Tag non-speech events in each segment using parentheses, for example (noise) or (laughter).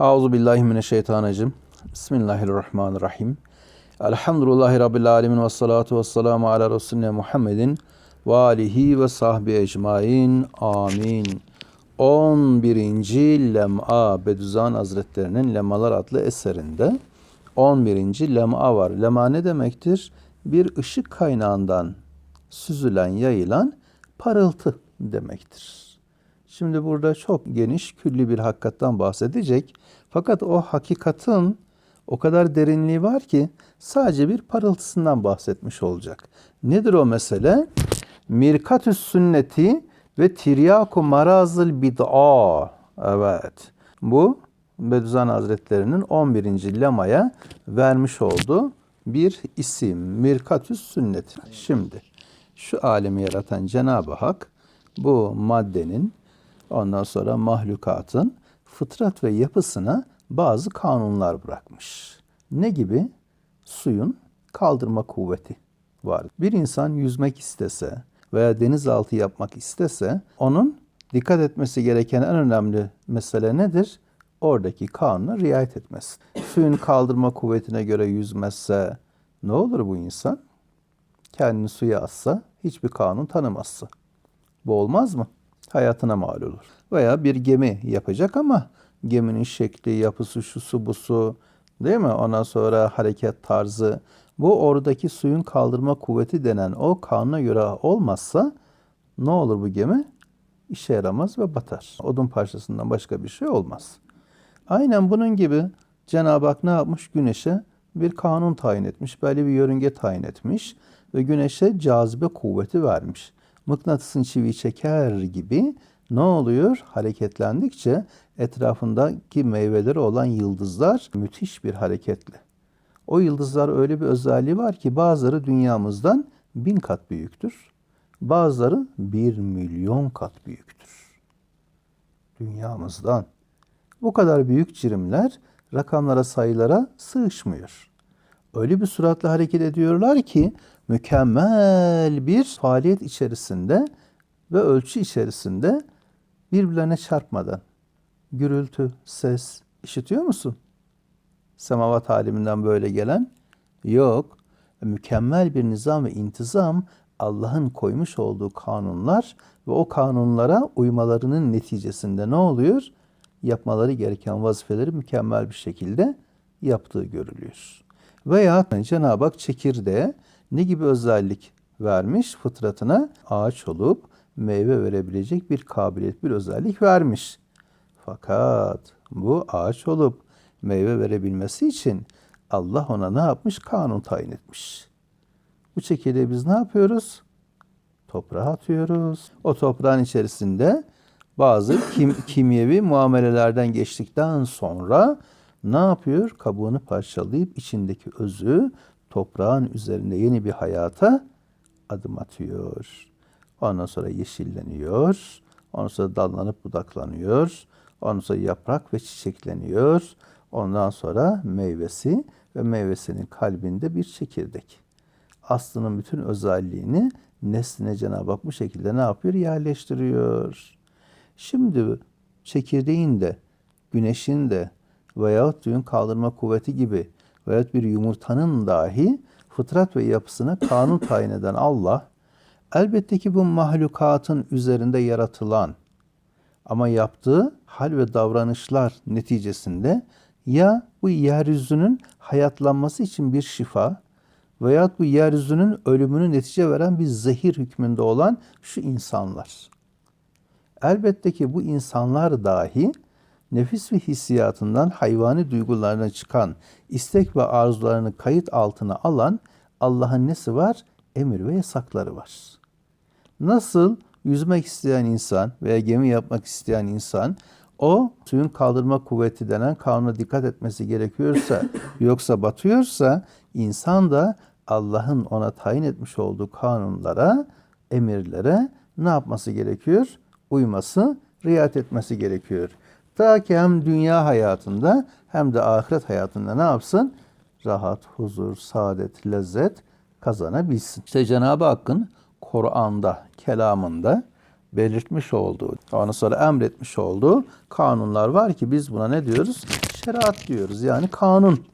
Euzu billahi mineşşeytanirracim. Bismillahirrahmanirrahim. Elhamdülillahi rabbil alamin ve salatu vesselamu ala resulina Muhammedin ve alihi ve sahbi ecmaîn. Amin. 11. Lem'a Bediüzzaman Hazretlerinin Lemalar adlı eserinde 11. Lem'a var. Lema ne demektir? Bir ışık kaynağından süzülen, yayılan parıltı demektir. Şimdi burada çok geniş, külli bir hakikattan bahsedecek. Fakat o hakikatin o kadar derinliği var ki sadece bir parıltısından bahsetmiş olacak. Nedir o mesele? Mirkatüs sünneti ve tiryaku marazıl bid'a. Evet. Bu Bediüzzaman Hazretleri'nin 11. lemaya vermiş olduğu bir isim. Mirkatüs sünneti. Şimdi şu alemi yaratan Cenab-ı Hak bu maddenin ondan sonra mahlukatın fıtrat ve yapısına bazı kanunlar bırakmış. Ne gibi? Suyun kaldırma kuvveti var. Bir insan yüzmek istese veya denizaltı yapmak istese onun dikkat etmesi gereken en önemli mesele nedir? Oradaki kanuna riayet etmesi. Suyun kaldırma kuvvetine göre yüzmezse ne olur bu insan? Kendini suya atsa hiçbir kanun tanımazsa. Bu olmaz mı? Hayatına mal olur. Veya bir gemi yapacak ama geminin şekli, yapısı, şusu, busu değil mi? Ondan sonra hareket tarzı. Bu oradaki suyun kaldırma kuvveti denen o kanuna göre olmazsa ne olur bu gemi? İşe yaramaz ve batar. Odun parçasından başka bir şey olmaz. Aynen bunun gibi Cenab-ı Hak ne yapmış? Güneşe bir kanun tayin etmiş, belli bir yörünge tayin etmiş ve güneşe cazibe kuvveti vermiş. Mıknatısın çivi çeker gibi ne oluyor? Hareketlendikçe etrafındaki meyveleri olan yıldızlar müthiş bir hareketle. O yıldızlar öyle bir özelliği var ki bazıları dünyamızdan bin kat büyüktür. Bazıları bir milyon kat büyüktür. Dünyamızdan. Bu kadar büyük cirimler rakamlara sayılara sığışmıyor. Öyle bir suratla hareket ediyorlar ki mükemmel bir faaliyet içerisinde ve ölçü içerisinde birbirlerine çarpmadan gürültü, ses işitiyor musun? Semavat haliminden böyle gelen yok. Mükemmel bir nizam ve intizam Allah'ın koymuş olduğu kanunlar ve o kanunlara uymalarının neticesinde ne oluyor? Yapmaları gereken vazifeleri mükemmel bir şekilde yaptığı görülüyor. Veya Cenab-ı Hak çekirdeğe ne gibi özellik vermiş? Fıtratına ağaç olup meyve verebilecek bir kabiliyet, bir özellik vermiş. Fakat bu ağaç olup meyve verebilmesi için Allah ona ne yapmış? Kanun tayin etmiş. Bu çekirdeği biz ne yapıyoruz? Toprağa atıyoruz. O toprağın içerisinde bazı kim, (laughs) kimyevi muamelelerden geçtikten sonra ne yapıyor? Kabuğunu parçalayıp içindeki özü toprağın üzerinde yeni bir hayata adım atıyor. Ondan sonra yeşilleniyor. Ondan sonra dallanıp budaklanıyor. Ondan sonra yaprak ve çiçekleniyor. Ondan sonra meyvesi ve meyvesinin kalbinde bir çekirdek. Aslının bütün özelliğini nesline Cenab-ı Hak bu şekilde ne yapıyor? Yerleştiriyor. Şimdi çekirdeğin de, güneşin de veyahut suyun kaldırma kuvveti gibi veyahut bir yumurtanın dahi fıtrat ve yapısına kanun tayin eden Allah, elbette ki bu mahlukatın üzerinde yaratılan ama yaptığı hal ve davranışlar neticesinde ya bu yeryüzünün hayatlanması için bir şifa veyahut bu yeryüzünün ölümünü netice veren bir zehir hükmünde olan şu insanlar. Elbette ki bu insanlar dahi nefis ve hissiyatından hayvani duygularına çıkan istek ve arzularını kayıt altına alan Allah'ın nesi var? Emir ve yasakları var. Nasıl yüzmek isteyen insan veya gemi yapmak isteyen insan o suyun kaldırma kuvveti denen kanuna dikkat etmesi gerekiyorsa (laughs) yoksa batıyorsa insan da Allah'ın ona tayin etmiş olduğu kanunlara, emirlere ne yapması gerekiyor? Uyması, riayet etmesi gerekiyor. Ta ki hem dünya hayatında hem de ahiret hayatında ne yapsın? Rahat, huzur, saadet, lezzet kazanabilsin. İşte Cenab-ı Hakk'ın Kur'an'da, kelamında belirtmiş olduğu, ondan sonra emretmiş olduğu kanunlar var ki biz buna ne diyoruz? şeriat diyoruz. Yani kanun.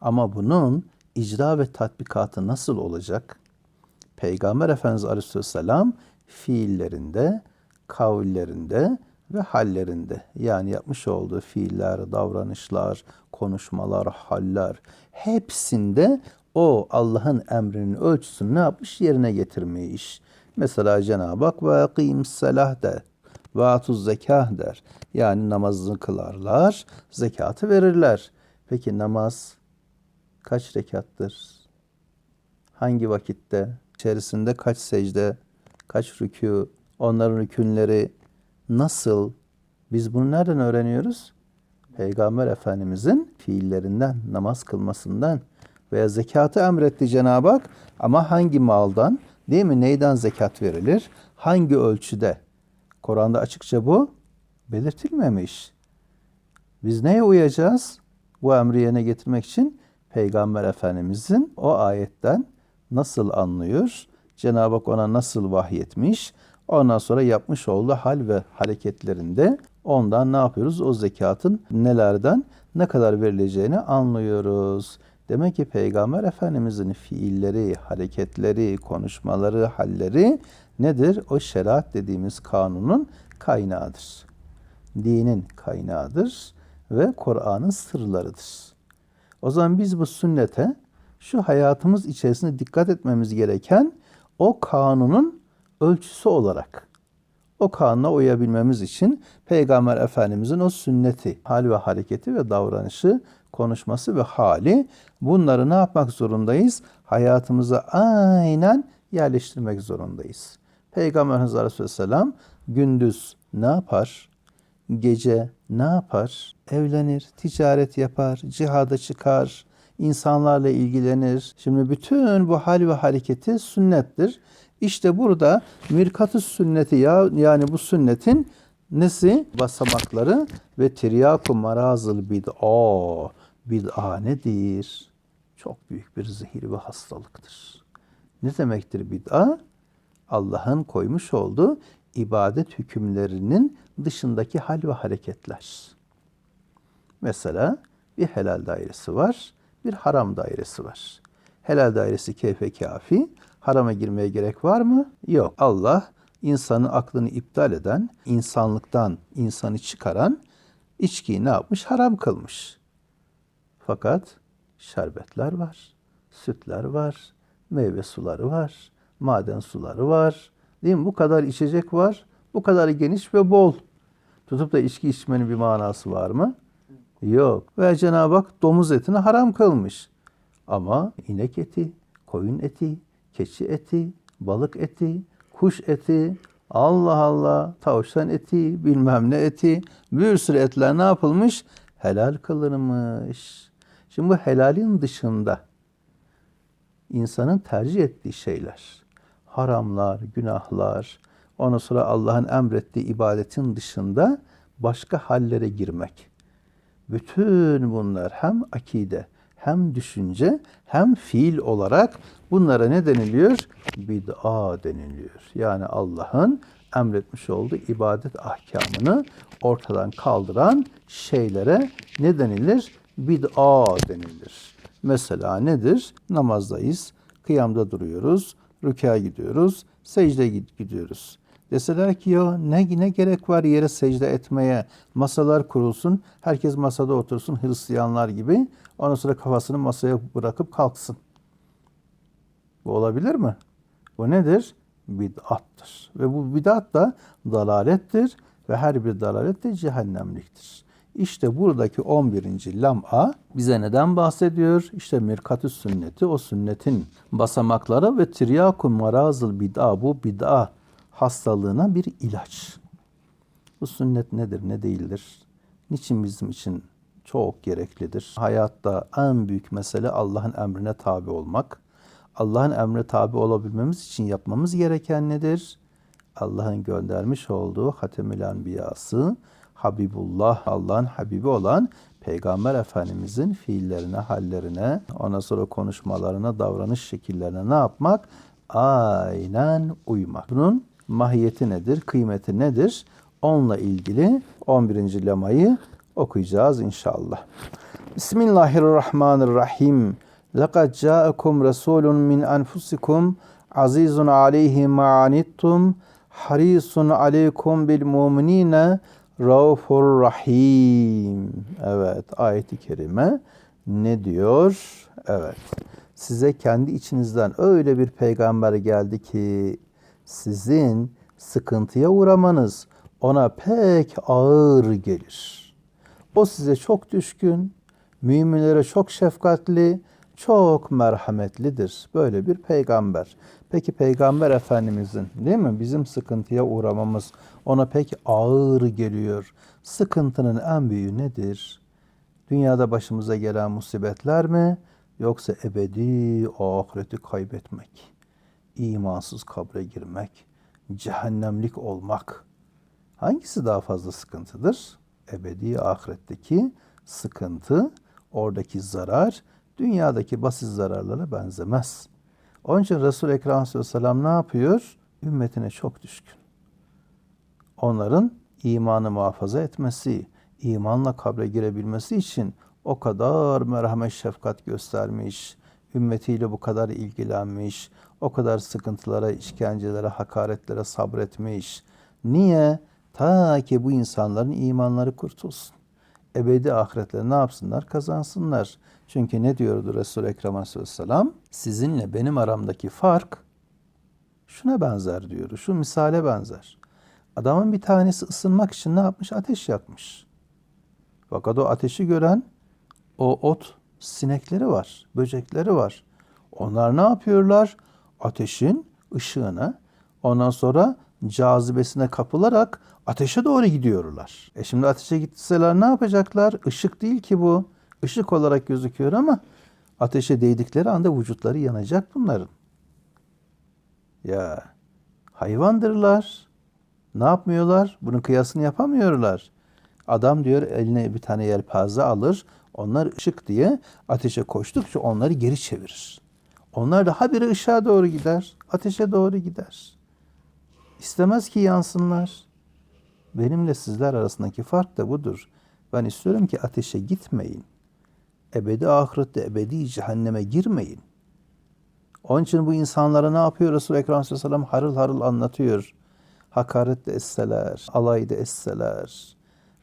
Ama bunun icra ve tatbikatı nasıl olacak? Peygamber Efendimiz Aleyhisselam fiillerinde, kavillerinde ve hallerinde yani yapmış olduğu fiiller, davranışlar, konuşmalar, haller hepsinde o Allah'ın emrinin ölçüsünü ne yapmış? Yerine getirmiş. Mesela Cenab-ı Hak ve akîm selah der. Ve atuz zekah der. Yani namazını kılarlar, zekatı verirler. Peki namaz kaç rekattır? Hangi vakitte? İçerisinde kaç secde, kaç rükû, onların rükünleri nasıl? Biz bunu nereden öğreniyoruz? Peygamber Efendimizin fiillerinden, namaz kılmasından veya zekatı emretti Cenab-ı Hak ama hangi maldan, değil mi? Neyden zekat verilir? Hangi ölçüde? Kur'an'da açıkça bu belirtilmemiş. Biz neye uyacağız? Bu emri yerine getirmek için Peygamber Efendimizin o ayetten nasıl anlıyor? Cenab-ı Hak ona nasıl vahyetmiş? Ondan sonra yapmış olduğu hal ve hareketlerinde ondan ne yapıyoruz? O zekatın nelerden ne kadar verileceğini anlıyoruz. Demek ki Peygamber Efendimizin fiilleri, hareketleri, konuşmaları, halleri nedir? O şeriat dediğimiz kanunun kaynağıdır. Dinin kaynağıdır ve Kur'an'ın sırlarıdır. O zaman biz bu sünnete şu hayatımız içerisinde dikkat etmemiz gereken o kanunun ölçüsü olarak o kanuna uyabilmemiz için Peygamber Efendimizin o sünneti, hal ve hareketi ve davranışı, konuşması ve hali bunları ne yapmak zorundayız? Hayatımıza aynen yerleştirmek zorundayız. Peygamber Aleyhisselam gündüz ne yapar? Gece ne yapar? Evlenir, ticaret yapar, cihada çıkar, insanlarla ilgilenir. Şimdi bütün bu hal ve hareketi sünnettir. İşte burada mirkatı sünneti ya yani bu sünnetin nesi? Basamakları ve tiryaku marazıl bid'a. Bid'a nedir? Çok büyük bir zehir ve hastalıktır. Ne demektir bid'a? Allah'ın koymuş olduğu ibadet hükümlerinin dışındaki hal ve hareketler. Mesela bir helal dairesi var, bir haram dairesi var. Helal dairesi keyfe kafi, harama girmeye gerek var mı? Yok. Allah insanın aklını iptal eden, insanlıktan insanı çıkaran içkiyi ne yapmış? Haram kılmış. Fakat şerbetler var, sütler var, meyve suları var, maden suları var. Değil mi? Bu kadar içecek var. Bu kadar geniş ve bol. Tutup da içki içmenin bir manası var mı? Yok. Ve Cenab-ı Hak domuz etini haram kılmış. Ama inek eti, koyun eti, keçi eti, balık eti, kuş eti, Allah Allah, tavşan eti, bilmem ne eti, bir sürü etler ne yapılmış? Helal kılınmış. Şimdi bu helalin dışında insanın tercih ettiği şeyler, haramlar, günahlar, ondan sonra Allah'ın emrettiği ibadetin dışında başka hallere girmek. Bütün bunlar hem akide, hem düşünce, hem fiil olarak bunlara ne deniliyor? Bid'a deniliyor. Yani Allah'ın emretmiş olduğu ibadet ahkamını ortadan kaldıran şeylere ne denilir? Bid'a denilir. Mesela nedir? Namazdayız, kıyamda duruyoruz, rükâ gidiyoruz, secde gidiyoruz. Deseler ki ya ne, ne gerek var yere secde etmeye, masalar kurulsun, herkes masada otursun Hristiyanlar gibi, ondan sonra kafasını masaya bırakıp kalksın. Bu olabilir mi? Bu nedir? Bid'attır. Ve bu bid'at da dalalettir ve her bir dalalet de cehennemliktir. İşte buradaki 11. lam'a bize neden bahsediyor? İşte mirkatü sünneti, o sünnetin basamakları ve tiryaku marazıl bid'a, bu bid'a hastalığına bir ilaç. Bu sünnet nedir, ne değildir? Niçin bizim için çok gereklidir? Hayatta en büyük mesele Allah'ın emrine tabi olmak. Allah'ın emrine tabi olabilmemiz için yapmamız gereken nedir? Allah'ın göndermiş olduğu Hatemül Enbiyası, Habibullah, Allah'ın Habibi olan Peygamber Efendimizin fiillerine, hallerine, ondan sonra konuşmalarına, davranış şekillerine ne yapmak? Aynen uymak. Bunun mahiyeti nedir, kıymeti nedir? Onunla ilgili 11. lemayı okuyacağız inşallah. Bismillahirrahmanirrahim. Laqad ca'akum rasulun min enfusikum azizun aleyhi ma'anittum harisun aleykum bil mu'minine raufur rahim. Evet ayeti kerime ne diyor? Evet. Size kendi içinizden öyle bir peygamber geldi ki sizin sıkıntıya uğramanız ona pek ağır gelir. O size çok düşkün, müminlere çok şefkatli, çok merhametlidir. Böyle bir peygamber. Peki peygamber efendimizin değil mi bizim sıkıntıya uğramamız ona pek ağır geliyor. Sıkıntının en büyüğü nedir? Dünyada başımıza gelen musibetler mi yoksa ebedi ahireti kaybetmek, imansız kabre girmek, cehennemlik olmak. Hangisi daha fazla sıkıntıdır? Ebedi ahiretteki sıkıntı, oradaki zarar dünyadaki basit zararlara benzemez. Onun için Resul-i Ekrem Aleyhisselam ne yapıyor? Ümmetine çok düşkün. Onların imanı muhafaza etmesi, imanla kabre girebilmesi için o kadar merhamet şefkat göstermiş, ümmetiyle bu kadar ilgilenmiş, o kadar sıkıntılara, işkencelere, hakaretlere sabretmiş. Niye? Ta ki bu insanların imanları kurtulsun. Ebedi ahiretleri ne yapsınlar? Kazansınlar. Çünkü ne diyordu Resul-i Ekrem Aleyhisselam? Sizinle benim aramdaki fark şuna benzer diyor. Şu misale benzer. Adamın bir tanesi ısınmak için ne yapmış? Ateş yakmış. Fakat o ateşi gören o ot sinekleri var, böcekleri var. Onlar ne yapıyorlar? Ateşin ışığını ondan sonra cazibesine kapılarak ateşe doğru gidiyorlar. E şimdi ateşe gitseler ne yapacaklar? Işık değil ki bu. Işık olarak gözüküyor ama ateşe değdikleri anda vücutları yanacak bunların. Ya hayvandırlar. Ne yapmıyorlar? Bunun kıyasını yapamıyorlar. Adam diyor eline bir tane yelpaze alır. Onlar ışık diye ateşe koştukça onları geri çevirir. Onlar da habire ışığa doğru gider. Ateşe doğru gider. İstemez ki yansınlar. Benimle sizler arasındaki fark da budur. Ben istiyorum ki ateşe gitmeyin. Ebedi ahirette ebedi cehenneme girmeyin. Onun için bu insanlara ne yapıyor Resul-i Ekrem Aleyhisselam harıl harıl anlatıyor. Hakaret de etseler, alay da etseler,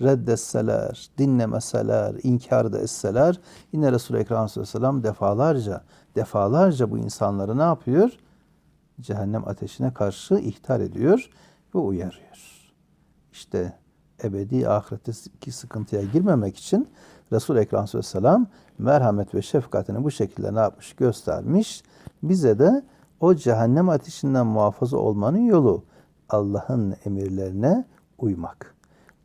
reddetseler, dinlemeseler, inkar da etseler yine Resul-i Ekrem Aleyhisselam defalarca, defalarca bu insanları ne yapıyor? Cehennem ateşine karşı ihtar ediyor ve uyarıyor. İşte ebedi ahiretteki sıkıntıya girmemek için Resul-i Ekrem Aleyhisselam merhamet ve şefkatini bu şekilde ne yapmış? Göstermiş. Bize de o cehennem ateşinden muhafaza olmanın yolu Allah'ın emirlerine uymak.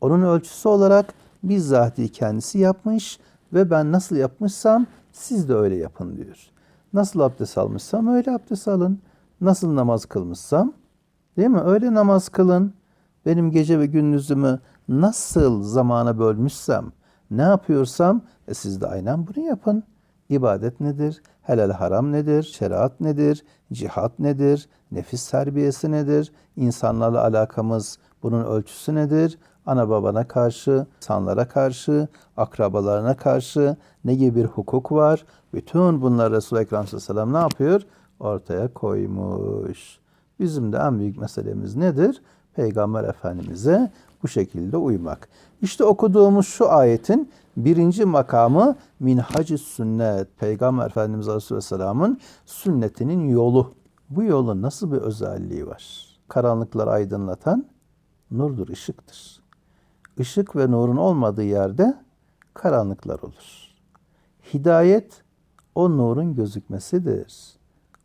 Onun ölçüsü olarak bizzati kendisi yapmış ve ben nasıl yapmışsam siz de öyle yapın diyor. Nasıl abdest almışsam öyle abdest alın. Nasıl namaz kılmışsam değil mi? Öyle namaz kılın. Benim gece ve gündüzümü nasıl zamana bölmüşsem, ne yapıyorsam e siz de aynen bunu yapın. İbadet nedir? Helal haram nedir? Şeriat nedir? Cihat nedir? Nefis terbiyesi nedir? İnsanlarla alakamız bunun ölçüsü nedir? Ana babana karşı, insanlara karşı, akrabalarına karşı ne gibi bir hukuk var? Bütün bunları Resul-i Ekrem Aleyhisselam ne yapıyor? Ortaya koymuş. Bizim de en büyük meselemiz nedir? Peygamber Efendimiz'e bu şekilde uymak. İşte okuduğumuz şu ayetin birinci makamı minhac sünnet. Peygamber Efendimiz Aleyhisselam'ın sünnetinin yolu. Bu yolun nasıl bir özelliği var? Karanlıkları aydınlatan nurdur, ışıktır. Işık ve nurun olmadığı yerde karanlıklar olur. Hidayet o nurun gözükmesidir.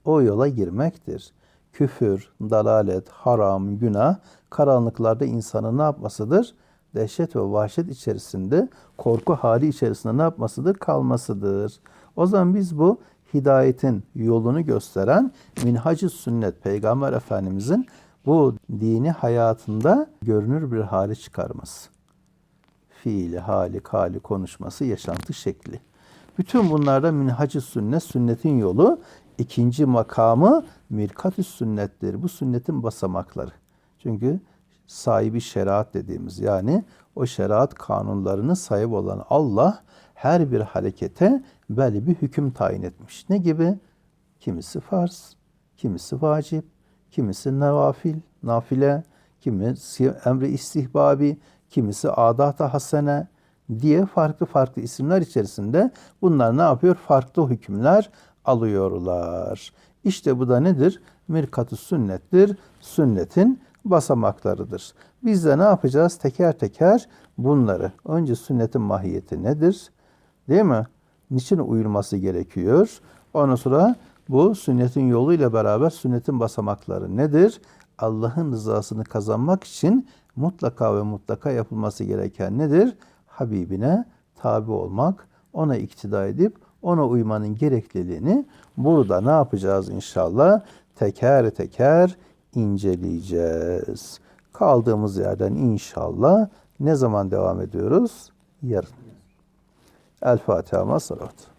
O yola girmektir. Küfür, dalalet, haram, günah karanlıklarda insanın ne yapmasıdır? Dehşet ve vahşet içerisinde, korku hali içerisinde ne yapmasıdır? Kalmasıdır. O zaman biz bu hidayetin yolunu gösteren minhacı sünnet Peygamber Efendimizin bu dini hayatında görünür bir hali çıkarması. Fiili, hali, kali, konuşması, yaşantı şekli. Bütün bunlarda minhacı sünnet, sünnetin yolu. ikinci makamı mirkatü sünnettir. Bu sünnetin basamakları. Çünkü sahibi şeriat dediğimiz yani o şeriat kanunlarını sahip olan Allah her bir harekete belli bir hüküm tayin etmiş. Ne gibi? Kimisi farz, kimisi vacip, kimisi nevafil, nafile, kimisi emri istihbabi, kimisi adat-ı hasene diye farklı farklı isimler içerisinde bunlar ne yapıyor? Farklı hükümler alıyorlar. İşte bu da nedir? Mirkat-ı sünnettir. Sünnetin basamaklarıdır. Biz de ne yapacağız? Teker teker bunları. Önce sünnetin mahiyeti nedir? Değil mi? Niçin uyulması gerekiyor? Ondan sonra bu sünnetin yoluyla beraber sünnetin basamakları nedir? Allah'ın rızasını kazanmak için mutlaka ve mutlaka yapılması gereken nedir? Habibine tabi olmak, ona iktida edip ona uymanın gerekliliğini burada ne yapacağız inşallah? Teker teker inceleyeceğiz. Kaldığımız yerden inşallah ne zaman devam ediyoruz? Yarın. El Fatiha. Salavat.